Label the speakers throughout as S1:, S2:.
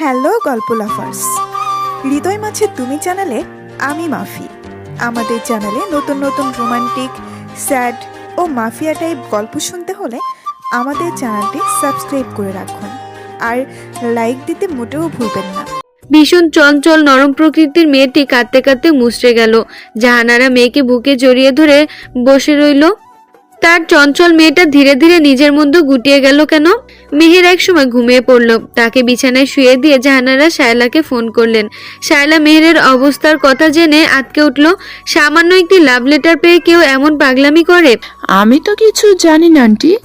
S1: Hello, গল্প লাফার্স। হৃদয় মাঝে তুমি চ্যানেলে আমি মাফি। আমাদের চ্যানেলে নতুন নতুন রোমান্টিক, স্যাড ও মাফিয়া টাইপ গল্প শুনতে হলে আমাদের চ্যানেলটি সাবস্ক্রাইব করে রাখুন। আর লাইক দিতে মোটেও ভুলবেন না।
S2: ভীষণ চঞ্চল নরম প্রকৃতির মেয়েটি কাঁদতে কাঁদতে মুচড়ে গেল। জাহানারা মেয়েকে বুকে জড়িয়ে ধরে বসে রইল। তার চঞ্চল মেয়েটা ধীরে ধীরে নিজের মধ্যে গুটিয়ে গেল কেন? মেহের এক সময় ঘুমিয়ে পড়ল। তাকে বিছানায় শুয়ে দিয়ে জাহানারা শায়লাকে ফোন করলেন। শায়লা মেহেরের অবস্থার কথা জেনে আটকে উঠল। সামান্য একটি লাভ লেটার পেয়ে কেউ এমন পাগলামি করে?
S3: আমি তো কিছু জানি না আন্টি।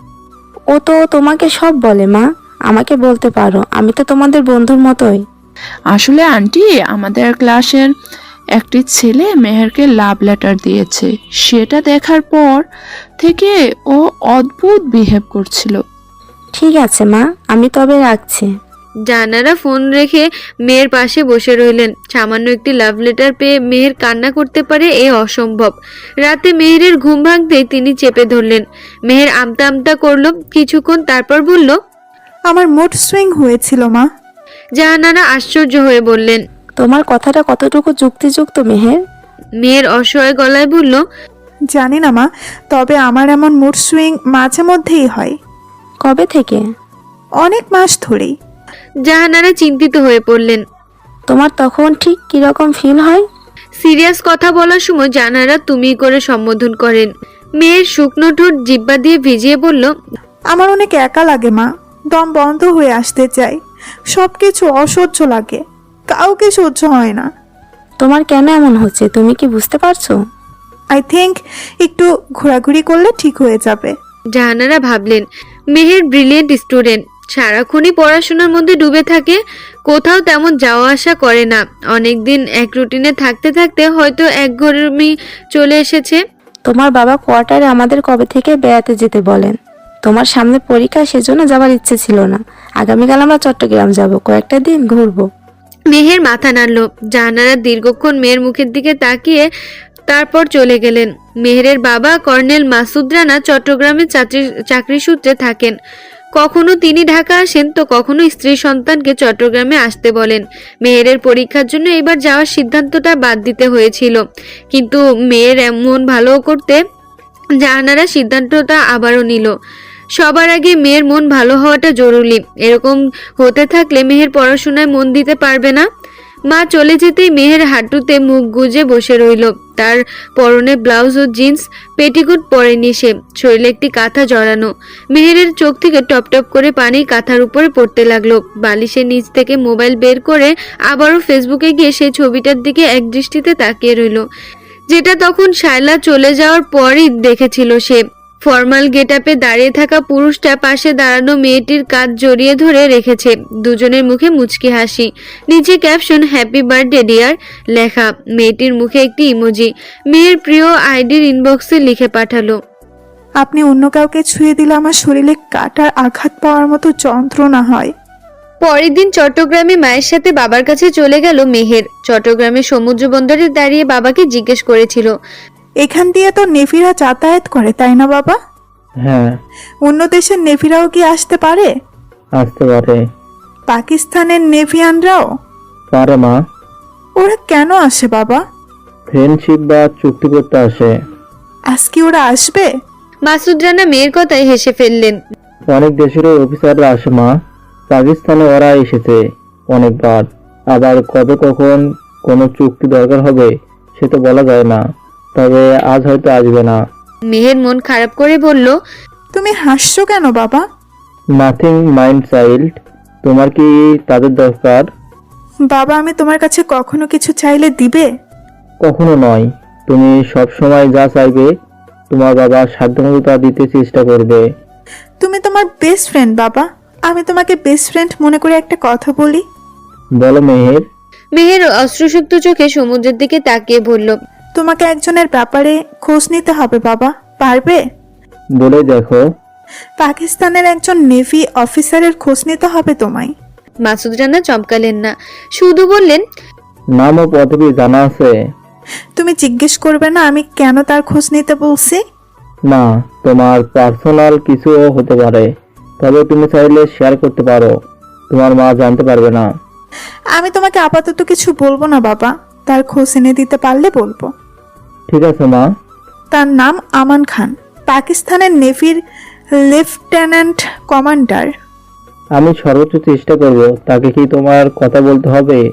S4: ও তো তোমাকে সব বলে মা। আমাকে বলতে পারো। আমি তো তোমাদের বন্ধুর মতোই।
S3: আসলে আন্টি আমাদের ক্লাসের একটি ছেলে মেহেরকে লাভ লেটার দিয়েছে। সেটা দেখার পর থেকে ও অদ্ভুত বিহেভ করছিল।
S4: ঠিক আছে মা আমি তবে রাখছি।
S2: জানারা ফোন রেখে মেয়ের পাশে বসে রইলেন। সামান্য একটি লাভ লেটার পেয়ে মেহের কান্না করতে পারে এ অসম্ভব। রাতে মেহেরের ঘুম ভাঙতেই তিনি চেপে ধরলেন। মেহের আমতা আমতা করল কিছুক্ষণ তারপর বলল
S1: আমার মুড সুইং হয়েছিল মা।
S2: জাহানারা আশ্চর্য হয়ে বললেন
S4: তোমার কথাটা কতটুকু যুক্তিযুক্ত মেহের?
S2: মেয়ের অসহায় গলায় বলল
S1: জানি না মা তবে আমার এমন মুড সুইং মাঝে মধ্যেই হয়।
S4: কবে থেকে?
S1: অনেক মাস ধরেই।
S2: জাহানারা চিন্তিত হয়ে পড়লেন।
S4: তোমার তখন ঠিক কীরকম ফিল হয়?
S2: সিরিয়াস কথা বলার সময় জানারা তুমি করে সম্বোধন করেন। মেয়ের শুকনো ঠোঁট জিব্বা দিয়ে ভিজিয়ে বলল
S1: আমার অনেক একা লাগে মা। দম বন্ধ হয়ে আসতে চাই। সব কিছু অসহ্য লাগে। কাউকে সহ্য হয় না।
S4: তোমার কেন এমন হচ্ছে? তুমি কি বুঝতে পারছ?
S1: আই থিঙ্ক একটু ঘোরাঘুরি করলে ঠিক হয়ে যাবে।
S2: জাহানারা ভাবলেন মেহের ব্রিলিয়েন্ট স্টুডেন্ট সারাক্ষণই পড়াশোনার মধ্যে ডুবে থাকে কোথাও তেমন যাওয়া আসা করে না। অনেকদিন এক রুটিনে থাকতে থাকতে হয়তো এক ঘরেমি চলে এসেছে।
S4: তোমার বাবা কোয়ার্টারে আমাদের কবে থেকে বেড়াতে যেতে বলেন? তোমার সামনে পরীক্ষা সেজন্য যাবার ইচ্ছে ছিল না। আগামীকাল আমরা চট্টগ্রাম যাব কয়েকটা দিন ঘুরবো।
S2: মেহের মাথা নাড়ল। জাহানারা দীর্ঘক্ষণ মেয়ের মুখের দিকে তাকিয়ে তারপর চলে গেলেন। মেহেরের বাবা কর্নেল মাসুদ রানা চট্টগ্রামে চাকরি সূত্রে থাকেন। কখনো তিনি ঢাকা আসেন, তো কখনো স্ত্রী সন্তানকে চট্টগ্রামে আসতে বলেন। মেহেরের পরীক্ষার জন্য এবার যাওয়ার সিদ্ধান্তটা বাদ দিতে হয়েছিল। কিন্তু মেয়ের এমন ভালো করতে জাহানারা সিদ্ধান্তটা আবারও নিল। সবার আগে মেয়ের মন ভালো হওয়াটা জরুরি। এরকম হতে থাকলে মেহের পড়াশোনায় মন দিতে পারবে না। মা চলে যেতেই মেহের হাঁটুতে মুখ গুজে বসে রইল। তার পরনে ব্লাউজ ও জিন্স, পেটিকোট পরেনি সে। শরীরে একটি কাঁথা জড়ানো। মেহেরের চোখ থেকে টপ টপ করে পানি কাঁথার উপরে পড়তে লাগল। বালিশের নিচ থেকে মোবাইল বের করে আবারও ফেসবুকে গিয়ে সেই ছবিটার দিকে এক দৃষ্টিতে তাকিয়ে রইল। যেটা তখন শায়লা চলে যাওয়ার পরই দেখেছিল সে। ফর্মাল গেটআপে দাঁড়িয়ে থাকা পুরুষটা পাশে দাঁড়ানো মেয়েটির কাঁধ জড়িয়ে ধরে রেখেছে। দুজনের মুখে মুচকি হাসি। নিচে ক্যাপশন হ্যাপি বার্থডে ডিয়ার লেখা। মেয়েটির মুখে একটি ইমোজি। মেয়ের প্রিয় আইডির ইনবক্সে লিখে পাঠালো
S1: আপনি অন্য কাউকে ছুঁয়ে দিলে আমার শরীরে কাটার আঘাত পাওয়ার মতো যন্ত্রণা হয়।
S2: পরের দিন চট্টগ্রামে মায়ের সাথে বাবার কাছে চলে গেল মেহের। চট্টগ্রামের সমুদ্র বন্দরে দাঁড়িয়ে বাবাকে জিজ্ঞেস করেছিল
S1: এখান দিয়ে তো নেফিরা যাতায়াত করে তাই না বাবা?
S5: হ্যাঁ।
S1: অন্য দেশের নেফিরাও কি আসতে পারে?
S5: আসতে পারে।
S1: পাকিস্তানের নেভিয়ানরাও
S5: পারে মা।
S1: ওরা কেন আসে বাবা?
S5: ফ্রেন্ডশিপ বা চুক্তি করতে আসে।
S1: আজকে ওরা আসবে?
S2: মাসুদ রানা মেয়ের কথায় হেসে ফেললেন।
S5: অনেক দেশেরও অফিসাররা আসে মা। পাকিস্তানে ওরা এসেছে অনেকবার। আবার কবে কখন কোনো চুক্তি দরকার হবে সে তো বলা যায় না। তবে আজ হয়তো আসবে না।
S2: মেহের মন খারাপ করে বলল
S1: তুমি হাসছো কেন বাবা?
S5: নাথিং মাইন্ড চাইল্ড তোমার কি তাদের দরকার?
S1: বাবা আমি তোমার কাছে কখনো কিছু চাইলে দিবে?
S5: কখনো নয়। তুমি সব সময় যা চাইবে তোমার বাবা সাধ্যমতো তা দিতে চেষ্টা করবে।
S1: তুমি তোমার বেস্ট ফ্রেন্ড বাবা। আমি তোমাকে বেস্ট ফ্রেন্ড মনে করে একটা কথা বলি।
S5: বলো মেহের।
S2: মেহের অশ্রুসুক্ত চোখে সমুদ্রের দিকে তাকিয়ে বলল
S1: তোমাকে একজনের ব্যাপারে খোঁজ নিতে হবে বাবা। পারবে?
S5: বলে দেখো।
S1: পাকিস্তানের একজন নেভি অফিসারের খোঁজ নিতে হবে তোমায়।
S2: মাসুদ রানা চমকালেন না। শুধু বললেন
S5: নাম ও পদবি জানা আছে।
S1: তুমি জিজ্ঞেস করবে না আমি কেন তার খোঁজ নিতে বলছি?
S5: না তোমার পার্সোনাল কিছুও হতে পারে। তবে তুমি চাইলে শেয়ার করতে পারো। তোমার মা জানতে পারবে না।
S1: আমি তোমাকে আপাতত কিছু বলব না বাবা। তার খোঁজ এনে দিতে পারলে বলব।
S5: ঠিক আছে মা।
S1: তার নাম আমান খান পাকিস্তানের নেভির লেফটেন্যান্ট কমান্ডার।
S5: আমি সর্বোচ্চ চেষ্টা করব তাকে কি তোমার কথা বলতে হবে?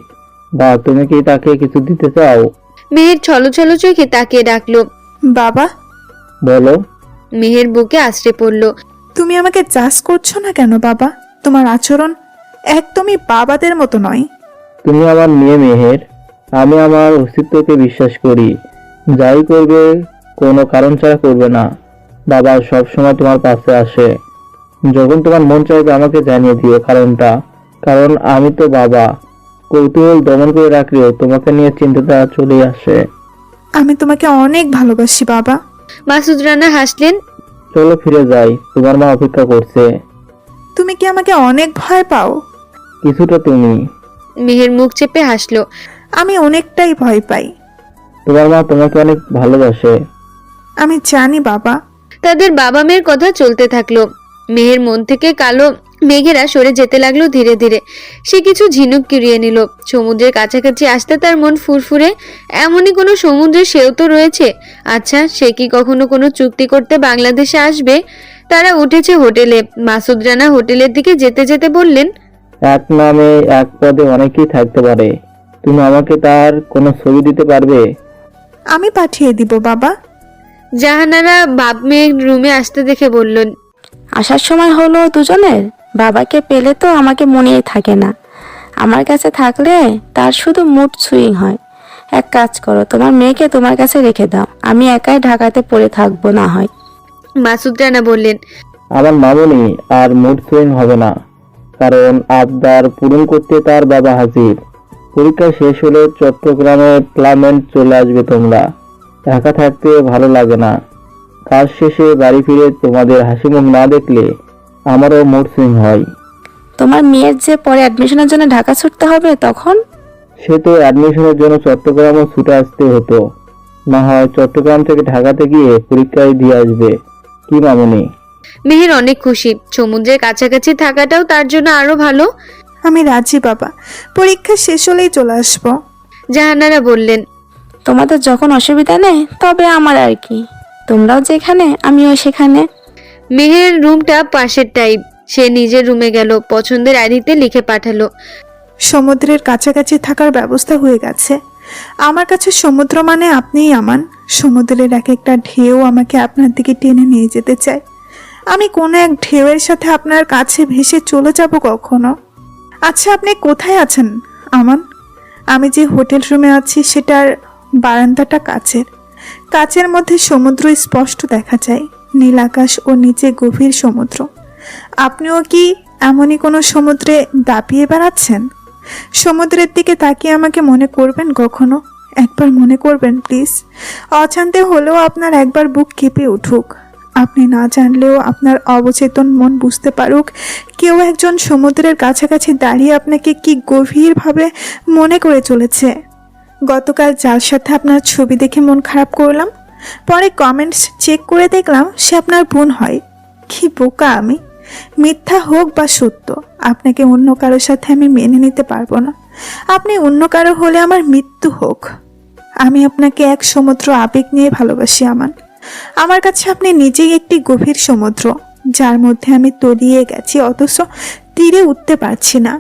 S5: বা তুমি কি তাকে কিছু দিতে চাও?
S2: মেহের ছলো ছলো চোখে তাকিয়ে ডাকলো।
S1: বাবা।
S5: বলো।
S2: মেহের বুকে আশ্রে পড়ল।
S1: তুমি আমাকে চাষ করছ না কেন বাবা? তোমার আচরণ একদমই বাবাদের মতো নয়।
S5: তুমি আমার মেয়ে মেহের। আমি আমার অস্তিত্বকে বিশ্বাস করি। যাই করবে কোনো কারণ ছাড়া করবে না। বাবা সব সময় তোমার পাশে আসে। যখন তোমার মন চাইবে আমাকে জানিয়ে দিও কারণটা। কারণ আমি তো বাবা। কৌতূহল দমন করে রাখলেও তোমাকে নিয়ে চিন্তাটা চলে আসে।
S1: আমি তোমাকে অনেক ভালোবাসি বাবা।
S2: মাসুদ রানা হাসলেন।
S5: চলো ফিরে যাই তোমার মা অপেক্ষা করছে।
S1: তুমি কি আমাকে অনেক ভয় পাও?
S5: কিছুটা তুমি।
S2: মেহের মুখ চেপে হাসলো।
S1: আমি অনেকটাই ভয় পাই।
S5: তোমার মা তোমাকে অনেক ভালোবাসে।
S1: আমি জানি বাবা।
S2: তাদের বাবা মেয়ের কথা চলতে থাকল। মেয়ের মন থেকে কালো মেঘেরা সরে যেতে লাগল ধীরে ধীরে। সে কিছু ঝিনুক কিরিয়ে নিল। সমুদ্রের কাছাকাছি আসতে তার মন ফুরফুরে। এমনই কোনো সমুদ্রের সেও তো রয়েছে। আচ্ছা সে কি কখনো কোনো চুক্তি করতে বাংলাদেশে আসবে? তারা উঠেছে হোটেলে। মাসুদ রানা হোটেলের দিকে যেতে যেতে বললেন
S5: এক নামে এক পদে অনেকেই থাকতে পারে। তুমি আমাকে তার কোনো ছবি দিতে পারবে?
S1: আমি পাঠিয়ে দিব বাবা।
S2: জাহানারা বাপ মেয়ে রুমে আসতে দেখে বললেন
S4: আসার সময় হলো দুজনের? বাবাকে পেলে তো আমাকে মনেই থাকে না। আমার কাছে থাকলে তার শুধু মুড সুইং হয়। এক কাজ করো তোমার মেয়েকে তোমার কাছে রেখে দাও। আমি একাই ঢাকাতে পড়ে থাকব না হয়।
S2: মাসুদ রানা বললেন
S5: আমার মামনি আর মুড সুইং হবে না কারণ আবদার পূরণ করতে তার বাবা হাজির। পরীক্ষা শেষ হলে চট্টগ্রামে প্লামেন্ট চলে আসবে তোমরা। একা থাকতে ভালো লাগে না। কাজ শেষে বাড়ি ফিরে তোমাদের হাসি মুখ না দেখলে আমারও মুড সুইং হয়।
S4: তোমার মেয়ের যে পরে অ্যাডমিশনের জন্য ঢাকা ছুটতে হবে তখন?
S5: সে তো অ্যাডমিশনের জন্য চট্টগ্রামও ছুটে আসতে হতো। না হয় চট্টগ্রাম থেকে ঢাকাতে গিয়ে পরীক্ষায় দিয়ে আসবে। কি মামনি?
S2: মেহের অনেক খুশি। সমুদ্রের কাছাকাছি থাকাটাও তার জন্য আরও ভালো।
S1: আমি রাজি বাবা। পরীক্ষা শেষ হলেই চলে আসব।
S2: জাহানারা বললেন
S4: তোমাদের যখন অসুবিধা নেই তবে আমার আর কি। তোমরাও যেখানে আমিও সেখানে।
S2: মেহের রুমটা পাশের টাইপ। সে নিজের রুমে গেল পছন্দের আইডিতে লিখে পাঠালো।
S1: সমুদ্রের কাছাকাছি থাকার ব্যবস্থা হয়ে গেছে। আমার কাছে সমুদ্র মানে আপনিই আমান সমুদ্রের এক একটা ঢেউ আমাকে আপনার দিকে টেনে নিয়ে যেতে চায়। আমি কোনো এক ঢেউয়ের সাথে আপনার কাছে ভেসে চলে যাব কখনো। আচ্ছা আপনি কোথায় আছেন? আমান, আমি যে হোটেল রুমে আছি সেটার বারান্দাটা কাচের। কাচের মধ্যে সমুদ্র স্পষ্ট দেখা যায়, নীল আকাশ ও নিচে গভীর সমুদ্র। আপনিও কি এমনই কোনো সমুদ্রে দাপিয়ে বেড়াচ্ছেন? সমুদ্রের দিকে তাকিয়ে আমাকে মনে করবেন কখনো? একবার মনে করবেন, প্লিজ। অজান্তে হলেও আপনার একবার বুক কেঁপে উঠুক। আপনি না জানলেও আপনার অবচেতন মন বুঝতে পারুক। কেউ একজন সমুদ্রের কাছাকাছি দাঁড়িয়ে আপনাকে কি গভীরভাবে মনে করে চলেছে? গতকাল যার সাথে আপনার ছবি দেখে মন খারাপ করলাম, পরে কমেন্টস চেক করে দেখলাম সে আপনার বোন হয়। কি বোকা আমি? মিথ্যা হোক বা সত্য, আপনাকে অন্য কারোর সাথে আমি মেনে নিতে পারব না। আপনি অন্য কারও হলে আমার মৃত্যু হোক। আমি আপনাকে এক সমুদ্র আবেগ নিয়ে ভালোবাসি, আমান। আমার কাছে আপনি নিজেই একটি গভীর সমুদ্র, যার মধ্যে আমি তলিয়ে গেছি, অথচ তীরে উঠতে পারছি না।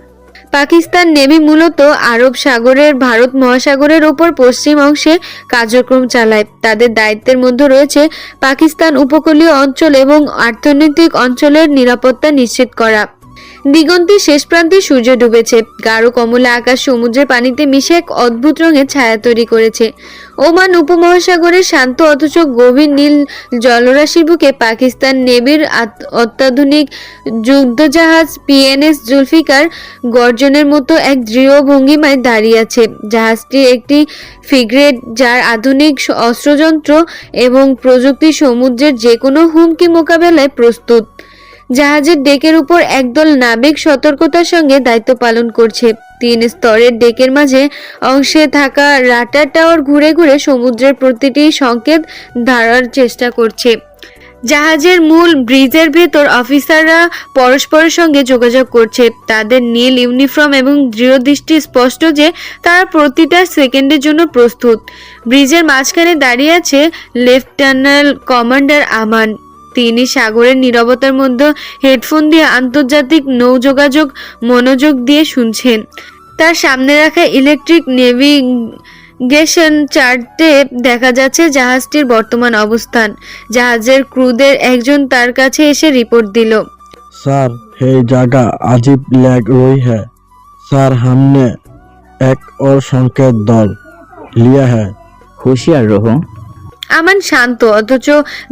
S2: পাকিস্তান নেভি মূলত আরব সাগরের, ভারত মহাসাগরের ওপর পশ্চিম অংশে কার্যক্রম চালায়। তাদের দায়িত্বের মধ্যে রয়েছে পাকিস্তান উপকূলীয় অঞ্চল এবং অর্থনৈতিক অঞ্চলের নিরাপত্তা নিশ্চিত করা। দিগন্তের শেষ প্রান্তে সূর্য ডুবেছে। গাঢ় কমলা আকাশ সমুদ্রের পানিতে মিশে এক অদ্ভুত রঙের ছায়া তৈরি করেছে। ওমান উপমহাসাগরের শান্ত অথচ গভীর নীল জলরাশির বুকে পাকিস্তান নেভির অত্যাধুনিক যুদ্ধজাহাজ পিএনএস জুলফিকার গর্জনের মতো এক দৃঢ় ভঙ্গিমায় দাঁড়িয়ে আছে। জাহাজটি একটি ফিগ্রেট যার আধুনিক অস্ত্রযন্ত্র এবং প্রযুক্তি সমুদ্রের যে কোনো হুমকি মোকাবেলায় প্রস্তুত। জাহাজের ডেকের উপর একদল নাবিক সতর্কতার সঙ্গে দায়িত্ব পালন করছে। তিন স্তরের ডেকের মাঝে অংশে থাকা রাটার টাওয়ার ঘুরে ঘুরে সমুদ্রের প্রতিটি সংকেত ধারার চেষ্টা করছে।
S6: জাহাজের মূল ব্রিজের ভেতর অফিসাররা পরস্পরের সঙ্গে যোগাযোগ করছে। তাদের নীল ইউনিফর্ম এবং দৃঢ় দৃষ্টি স্পষ্ট যে তারা প্রতিটা সেকেন্ডের জন্য প্রস্তুত। ব্রিজের মাঝখানে দাঁড়িয়ে আছে লেফটেন্যান্ট কমান্ডার আমান। তিনি সাগরের নীরবতার মধ্যে হেডফোন দিয়ে আন্তর্জাতিক নৌ যোগাযোগ মনোযোগ দিয়ে শুনছেন তার সামনে রাখা ইলেকট্রিক নেভিগেশন চার্টে দেখা যাচ্ছে জাহাজটির বর্তমান অবস্থান জাহাজের ক্রুদের একজন তার কাছে এসে রিপোর্ট দিল
S7: सर ये जगह अजीब लग रही है सर हमने एक और संकेत दल लिया है
S5: হুঁশিয়ার রহো
S6: আমান শান্ত, অথচ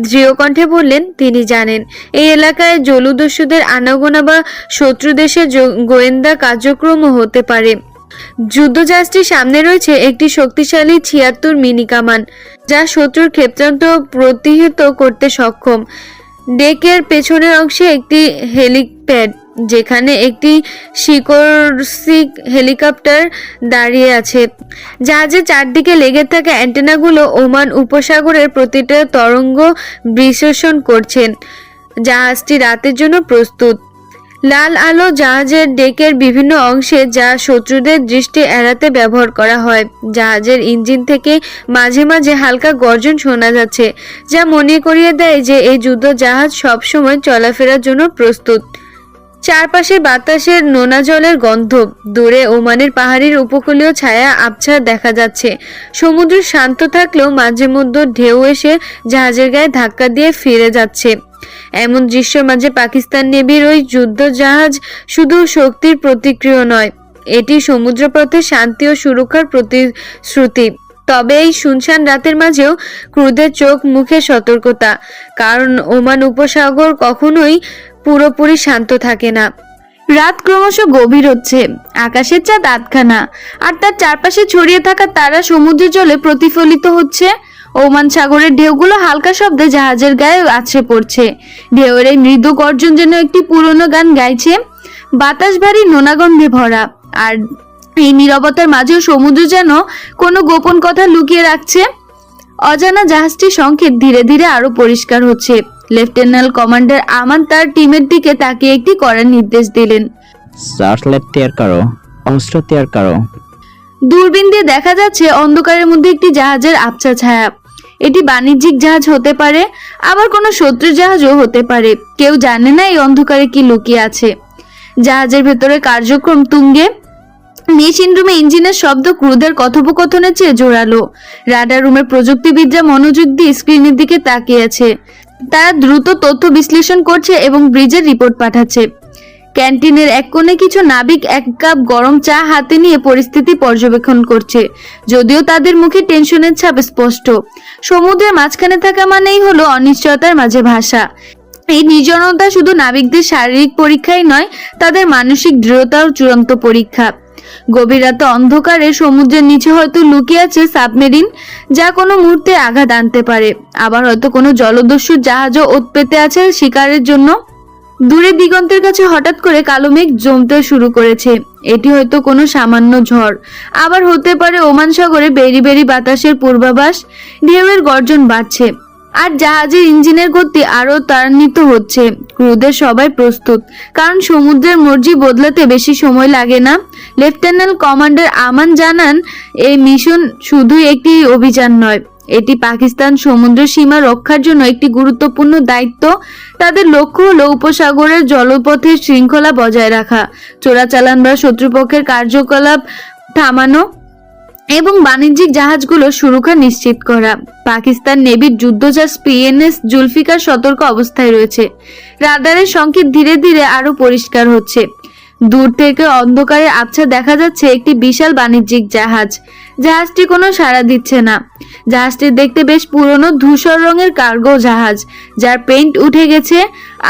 S6: দৃঢ় কণ্ঠে বললেন, তিনি জানেন, এই এলাকায় জলুদস্যুদের আনাগোনা বা শত্রু দেশের গোয়েন্দা কার্যক্রমও হতে পারে। যুদ্ধজাহাজটির সামনে রয়েছে একটি শক্তিশালী ছিয়াত্তর মিনি কামান যা শত্রুর ক্ষেত্রান্ত প্রতিহত করতে সক্ষম। ডেকের পেছনের অংশে একটি হেলিপ্যাড। যেখানে একটি শিকরসিক হেলিকপ্টার দাঁড়িয়ে আছে। জাহাজের চারদিকে লেগে থাকা অ্যান্টেনাগুলো ওমান উপসাগরের প্রতিটা তরঙ্গ বিশ্লেষণ করছেন জাহাজটি রাতের জন্য প্রস্তুত। লাল আলো জাহাজের ডেকের বিভিন্ন অংশে যা শত্রুদের দৃষ্টি এড়াতে ব্যবহার করা হয়। জাহাজের ইঞ্জিন থেকে মাঝে মাঝে হালকা গর্জন শোনা যাচ্ছে, যা মনে করিয়ে দেয় যে এই যুদ্ধ জাহাজ সবসময় চলাফেরার জন্য প্রস্তুত। চারপাশে বাতাসের নোনা জলের গন্ধ। দূরে ওমানের পাহাড়ির উপকূলীয় ছায়া আবছা দেখা যাচ্ছে। সমুদ্র শান্ত থাকলেও মাঝে মধ্যে ঢেউ এসে জাহাজের গায়ে ধাক্কা দিয়ে ফিরে যাচ্ছে। এমন দৃশ্য মাঝে পাকিস্তান নেভির ওই যুদ্ধ জাহাজ শুধু শক্তির প্রতিক্রিয়া নয়, এটি সমুদ্রপথে শান্তি ও সুরক্ষার প্রতিশ্রুতি। তবে এই শুনশান রাতের মাঝেও ক্রুদের চোখ মুখে সতর্কতা, কারণ ওমান উপসাগর কখনোই পুরোপুরি শান্ত থাকে না। রাত ক্রমশ গভীর হচ্ছে। আকাশের চাঁদ আটখানা আর তার চারপাশে ছড়িয়ে থাকা তারা সমুদ্রের জলে প্রতিফলিত হচ্ছে। ওমান সাগরের ঢেউগুলো হালকা শব্দে জাহাজের গায়ে আছড়ে পড়ছে। ঢেউয়ের এই মৃদু গর্জন যেন একটি পুরনো গান গাইছে। বাতাস ভারী নোনাগন্ধে ভরা। আর এই নীরবতার মাঝেও সমুদ্র যেন কোনো গোপন কথা লুকিয়ে রাখছে। অজানা জাহাজটির সংকেত ধীরে ধীরে আরও পরিষ্কার হচ্ছে। লেফটেন্যান্ট কমান্ডার আমান তার টিমের দিকে তাকিয়ে একটি করার নির্দেশ দিলেন।
S5: করো অস্ত্র করো।
S6: দূরবীন দিয়ে দেখা যাচ্ছে অন্ধকারের মধ্যে একটি জাহাজের আবছা ছায়া। এটি বাণিজ্যিক জাহাজ হতে পারে আবার কোনো শত্রু জাহাজও হতে পারে। কেউ জানে না এই অন্ধকারে কি লুকিয়ে আছে। জাহাজের ভেতরে কার্যক্রম তুঙ্গে। মেশিন রুমে ইঞ্জিনের শব্দ ক্রুদের কথোপকথনের চেয়ে জোরালো। রাডার রুমের প্রযুক্তিবিদরা মনোযোগ দিয়ে স্ক্রিনের দিকে তাকিয়ে আছে। তারা দ্রুত তথ্য বিশ্লেষণ করছে এবং ব্রিজের রিপোর্ট পাঠাচ্ছে। ক্যান্টিনের এক কোণে কিছু নাবিক এক কাপ গরম চা হাতে নিয়ে পরিস্থিতি পর্যবেক্ষণ করছে। যদিও তাদের মুখে টেনশনের ছাপ স্পষ্ট। সমুদ্রের মাঝখানে থাকা মানেই হলো অনিশ্চয়তার মাঝে ভাষা এই নির্জনতা শুধু নাবিকদের শারীরিক পরীক্ষাই নয়, তাদের মানসিক দৃঢ়তার চূড়ান্ত পরীক্ষা। গভীর রাতে অন্ধকারে সমুদ্রের নিচে হয়তো লুকিয়ে আছে সাবমেরিন, যা কোনো মুহূর্তে আঘাত আনতে পারে। আবার হয়তো কোনো জলদস্যুর জাহাজও ওত পেতে আছে শিকারের জন্য। দূরে দিগন্তের কাছে হঠাৎ করে কালো মেঘ জমতে শুরু করেছে। এটি হয়তো কোনো সামান্য ঝড়। আবার হতে পারে ওমান সাগরে বেরি বেরি বাতাসের পূর্বাভাস, ঢেউয়ের গর্জন বাড়ছে। আর জাহাজের ইঞ্জিনের গতি আরও ত্বরান্বিত হচ্ছে। ক্রুদের সবাই প্রস্তুত। কারণ সমুদ্রের মর্জি বদলাতে বেশি সময় লাগে না। লেফটেন্যান্ট কমান্ডার আমান জানান, এই মিশন শুধুই একটি অভিযান নয়। এটি পাকিস্তান সমুদ্র সীমা রক্ষার জন্য একটি গুরুত্বপূর্ণ দায়িত্ব। তাদের লক্ষ্য হলো উপসাগরের জলপথের শৃঙ্খলা বজায় রাখা, চোরাচালান বা শত্রুপক্ষের কার্যকলাপ থামানো এবং বাণিজ্যিক জাহাজগুলো সুরক্ষা নিশ্চিত করা। পাকিস্তান নেভির যুদ্ধজাহাজ পিএনএস জুলফিকার সতর্ক অবস্থায় রয়েছে। রাডারের সংকেত ধীরে ধীরে আরও পরিষ্কার হচ্ছে। দূর থেকে অন্ধকারে আবছা দেখা যাচ্ছে একটি বিশাল বাণিজ্যিক জাহাজ। জাহাজটি কোনো সাড়া দিচ্ছে না। জাহাজটি দেখতে বেশ পুরনো ধূসর রঙের কার্গো জাহাজ, যার পেইন্ট উঠে গেছে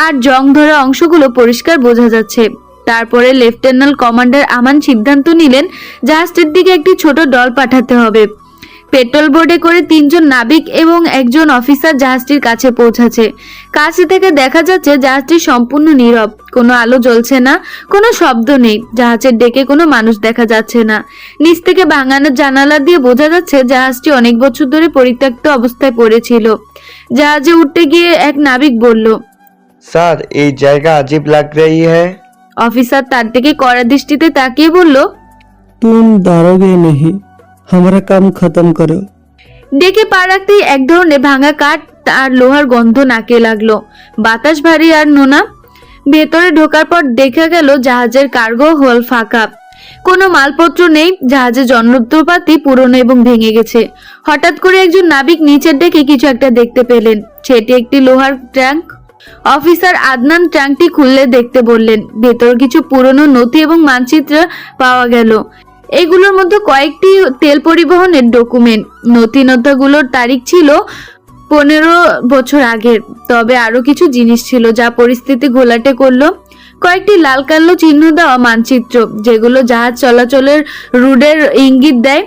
S6: আর জং ধরা অংশগুলো পরিষ্কার বোঝা যাচ্ছে। তারপরে লেফটেন্যান্ট কমান্ডার আমান সিদ্ধান্ত নিলেন জাহাজটির দিকে একটি ছোট দল পাঠাতে হবে। পেট্রোল বোর্ডে করে তিনজন নাবিক এবং একজন অফিসার জাহাজটির কাছে পৌঁছাছে কাছে থেকে দেখা যাচ্ছে জাহাজটি সম্পূর্ণ নীরব। কোনো আলো জ্বলছে না, কোনো শব্দ নেই। জাহাজের ডেকে কোনো মানুষ দেখা যাচ্ছে না। নিচ থেকে ভাঙানোর জানালা দিয়ে বোঝা যাচ্ছে জাহাজটি অনেক বছর ধরে পরিত্যক্ত অবস্থায় পড়েছিল। জাহাজে উঠতে গিয়ে এক নাবিক বলল,
S8: স্যার, এই জায়গা আজীব লাগ রই হ্যাঁ
S6: অফিসার তার দিকে কড়া দৃষ্টিতে তাকিয়ে বলল
S9: তুম দারোগে নেহি হামারা কাম খতম করো।
S6: ডেকে পা রাখতেই এক ধরনের ভাঙা কাঠ আর লোহার গন্ধ নাকে লাগল। বাতাস ভারী আর নোনা। ভেতরে ঢোকার পর দেখা গেল জাহাজের কার্গো হল ফাঁকা। কোনো মালপত্র নেই জাহাজে যন্ত্রপাতি পুরনো এবং ভেঙে গেছে। হঠাৎ করে একজন নাবিক নিচের ডেকে কিছু একটা দেখতে পেলেন। সেটি একটি লোহার ট্যাঙ্ক। অফিসার আদনান ট্যাঙ্কটি খুললে দেখতে বললেন, ভেতর কিছু পুরনো নথি এবং মানচিত্র পাওয়া গেল। এগুলোর মধ্যে কয়েকটি তেল পরিবহনের ডকুমেন্ট। নথিনতাগুলোর তারিখ ছিল পনেরো বছর আগের, তবে আরও কিছু জিনিস ছিল যা পরিস্থিতি ঘোলাটে করল। কয়েকটি লাল কালো চিহ্ন দেওয়া মানচিত্র, যেগুলো জাহাজ চলাচলের রুডের ইঙ্গিত দেয়।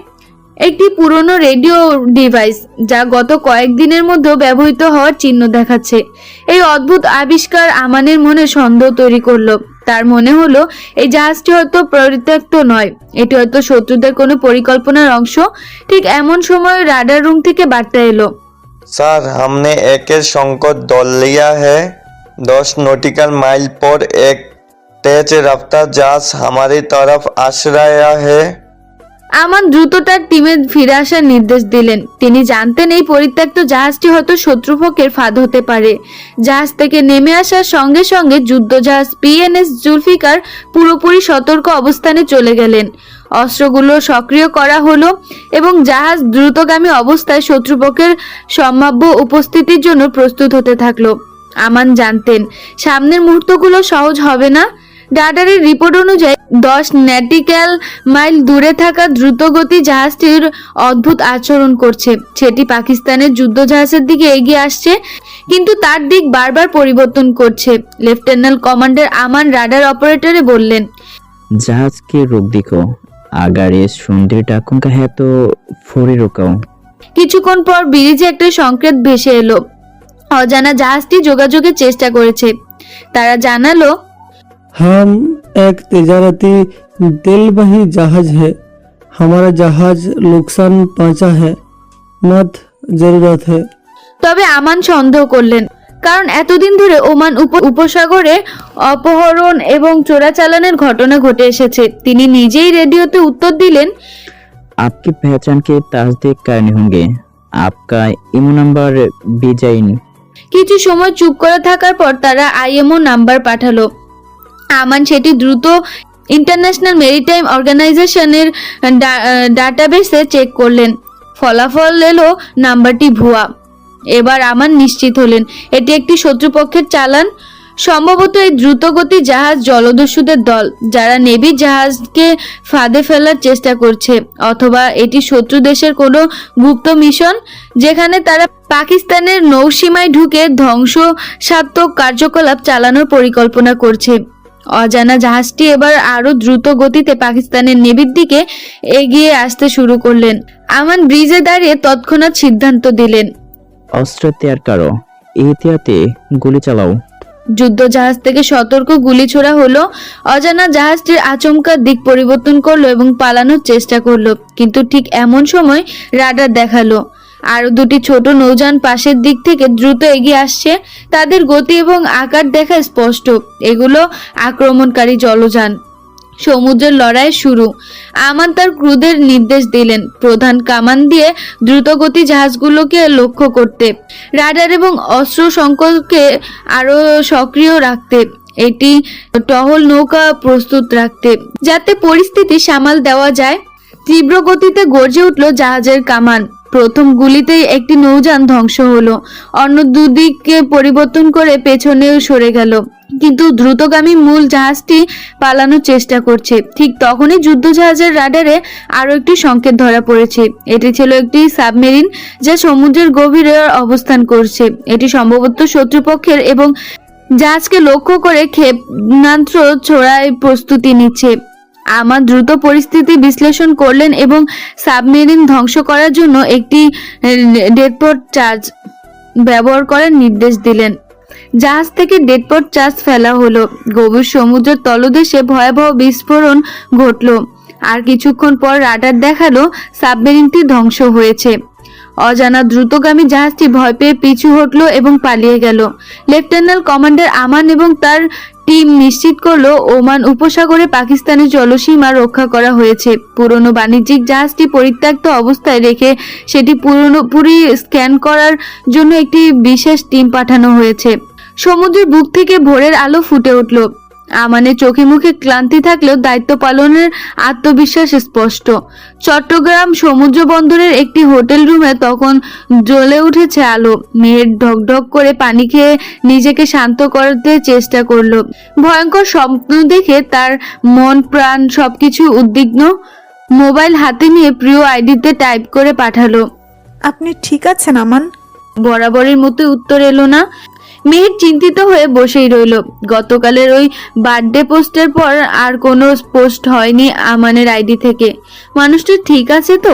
S6: একটি পুরনো রেডিও ডিভাইস যা গত কয়েকদিনের মধ্যেও ব্যবহৃত হওয়ার চিহ্ন দেখাচ্ছে এই অদ্ভুত আবিষ্কার আমানের মনে সন্দেহ তৈরি করলো তার মনে হলো এই জাহাজটি হয়তো পরিত্যক্ত নয় এটি হয়তো শত্রুদের কোনো পরিকল্পনার অংশ ঠিক এমন সময় রাডার রুম থেকে বার্তা এলো
S8: सर हमने एक संकट दौड़ लिया है दस नॉटिकल माइल पर एक तेज रफ्तार जहाज हमारी तरफ आश्रय है
S6: আমান দ্রুত তার টিমে ফিরে আসার নির্দেশ দিলেন। তিনি জানতেন এই পরিত্যক্ত জাহাজটি হয়তো শত্রুপক্ষের ফাঁদ হতে পারে। জাহাজ থেকে নেমে আসার সঙ্গে সঙ্গে যুদ্ধজাহাজ পিএনএস জুলফিকার পুরোপুরি সতর্ক অবস্থানে চলে গেলেন। অস্ত্রগুলো সক্রিয় করা হলো এবং জাহাজ দ্রুতগামী অবস্থায় শত্রুপক্ষের সম্ভাব্য উপস্থিতির জন্য প্রস্তুত হতে থাকল। আমান জানতেন, সামনের মুহূর্তগুলো সহজ হবে না। ডাডারের রিপোর্ট অনুযায়ী দশ ন্যাটিক্যাল মাইল দূরে থাকা দ্রুতগতি জাহাজটির অদ্ভুত আচরণ করছে সেটি পাকিস্তানের যুদ্ধ জাহাজের দিকে এগিয়ে আসছে কিন্তু তার দিক বারবার পরিবর্তন করছে লেফটেন্যান্ট কমান্ডার আমান রাডার অপারেটরে বললেন
S10: जहाज की रोक देखो अगर ये सुंदर टाकों का है तो फौरी रुकाओ
S6: কিছুক্ষণ পর ব্রিজে একটা সংকেত ভেসে এলো অজানা জাহাজটি যোগাযোগের চেষ্টা করেছে তারা জানালো
S9: हम एक तजारती दिलबही जहाज है हमारा जहाज नुकसान पहुंचा है मत जरूरत है
S6: তবে আমান সন্দেহ করলেন কারণ এতদিন ধরে ওমান উপ- উপসাগরে অপহরণ এবং চোরাচালানের ঘটনা ঘটে এসেছে তিনি নিজেই রেডিওতে উত্তর দিলেন
S10: आपकी पहचान के तस्दीक करने होंगे आपका इमो नंबर बीजाइन
S6: কিছু সময় চুপ করে থাকার পর তারা আইএমও নাম্বার পাঠালো আমান সেটি দ্রুত ইন্টারন্যাশনাল মেরিটাইম অর্গানাইজেশনের ডাটাবেসে চেক করলেন। ফলাফল এলো নাম্বারটি ভুয়া। এবার আমান নিশ্চিত হলেন, এটি একটি শত্রুপক্ষের চালান। সম্ভবত এই দ্রুতগতি জাহাজ জলদস্যুদের দল, যারা নেভি জাহাজকে ফাঁদে ফেলার চেষ্টা করছে, অথবা এটি শত্রু দেশের কোনো গুপ্ত মিশন, যেখানে তারা পাকিস্তানের নৌসীমায় ঢুকে ধ্বংসসাত্মক কার্যকলাপ চালানোর পরিকল্পনা করছে। অজানা জাহাজটি এবার আরও দ্রুত গতিতে পাকিস্তানের নেভির দিকে এগিয়ে আসতে শুরু করলেন। আমান ব্রিজে দাঁড়িয়ে তৎক্ষণাৎ সিদ্ধান্ত দিলেন।
S10: অস্ত্র ত্যাগ করো। এহতিয়াতে গুলি চালাও।
S6: যুদ্ধ জাহাজ থেকে সতর্ক গুলি ছোড়া হলো। অজানা জাহাজটির আচমকা দিক পরিবর্তন করল এবং পালানোর চেষ্টা করল। কিন্তু ঠিক এমন সময় রাডার দেখাল। আরও দুটি ছোট নৌযান পাশের দিক থেকে দ্রুত এগিয়ে আসছে। তাদের গতি এবং আকার দেখা স্পষ্ট। এগুলো আক্রমণকারী জলযান। সমুদ্রের লড়াই শুরু। আমান তার ক্রুদের নির্দেশ দিলেন, প্রধান কামান দিয়ে দ্রুতগতি জাহাজগুলোকে লক্ষ্য করতে। রাডার এবং অস্ত্র সংকলকে আরও সক্রিয় রাখতে। এটি টহল নৌকা প্রস্তুত রাখতে। যাতে পরিস্থিতি সামাল দেওয়া যায়, তীব্র গতিতে গর্জে উঠল জাহাজের কামান। প্রথম গুলিতেই একটি নৌযান ধ্বংস হলো। অন্য দুদিককে পরিবর্তন করে পেছনেও সরে গেল। কিন্তু দ্রুতগামী মূল জাহাজটি পালানোর চেষ্টা করছে। ঠিক তখনই যুদ্ধ জাহাজের রাডারে আরও একটি সংকেত ধরা পড়েছে। এটি ছিল একটি সাবমেরিন যা সমুদ্রের গভীরে অবস্থান করছে। এটি সম্ভবত শত্রুপক্ষের এবং জাহাজকে লক্ষ্য করে ক্ষেপণাস্ত্র ছোড়ায় প্রস্তুতি নিচ্ছে। আমার দ্রুত পরিস্থিতি বিশ্লেষণ করলেন এবং সাবমেরিন ধ্বংস করার জন্য একটি ডেডপোর্ট চার্জ ব্যবহার করার নির্দেশ দিলেন। জাহাজ থেকে ডেডপোর্ট চার্জ ফেলা হলো। গভীর সমুদ্রের তলদেশে ভয়াবহ বিস্ফোরণ ঘটল। আর কিছুক্ষণ পর রাডার দেখাল, সাবমেরিনটি ধ্বংস হয়েছে। অজানা দ্রুতগামী জাহাজটি ভয় পেয়ে পিছু হটলো এবং পালিয়ে গেল। লেফটেন্যান্ট কমান্ডার আমান এবং তার টিম নিশ্চিত করল, ওমান উপসাগরে পাকিস্তানের জলসীমা রক্ষা করা হয়েছে। পুরনো বাণিজ্যিক জাহাজটি পরিত্যক্ত অবস্থায় রেখে সেটি পুরোপুরি স্ক্যান করার জন্য একটি বিশেষ টিম পাঠানো হয়েছে। সমুদ্রের বুক থেকে ভোরের আলো ফুটে উঠল। আমানের চোখে মুখে ক্লান্তি থাকলেও দায়িত্ব পালনের আত্মবিশ্বাস স্পষ্ট। চট্টগ্রাম সমুদ্র বন্দরের একটি হোটেল রুমে তখন জ্বলে উঠেছে আলো। মেয়ের ঢকঢক করে পানি খেয়ে নিজেকে শান্ত করতে চেষ্টা করল। ভয়ঙ্কর স্বপ্ন দেখে তার মন প্রাণ সবকিছু উদ্বিগ্ন। মোবাইল হাতে নিয়ে প্রিয় আইডিতে টাইপ করে পাঠালো।
S1: আপনি ঠিক আছেন আমান?
S6: বরাবরের মতো উত্তর এলো না। মেহের চিন্তিত হয়ে বসেই রইল। গতকালের ওই বার্থডে পোস্টের পর আর কোনো পোস্ট হয়নি আমানের আইডি থেকে। মানুষটি ঠিক আছে তো?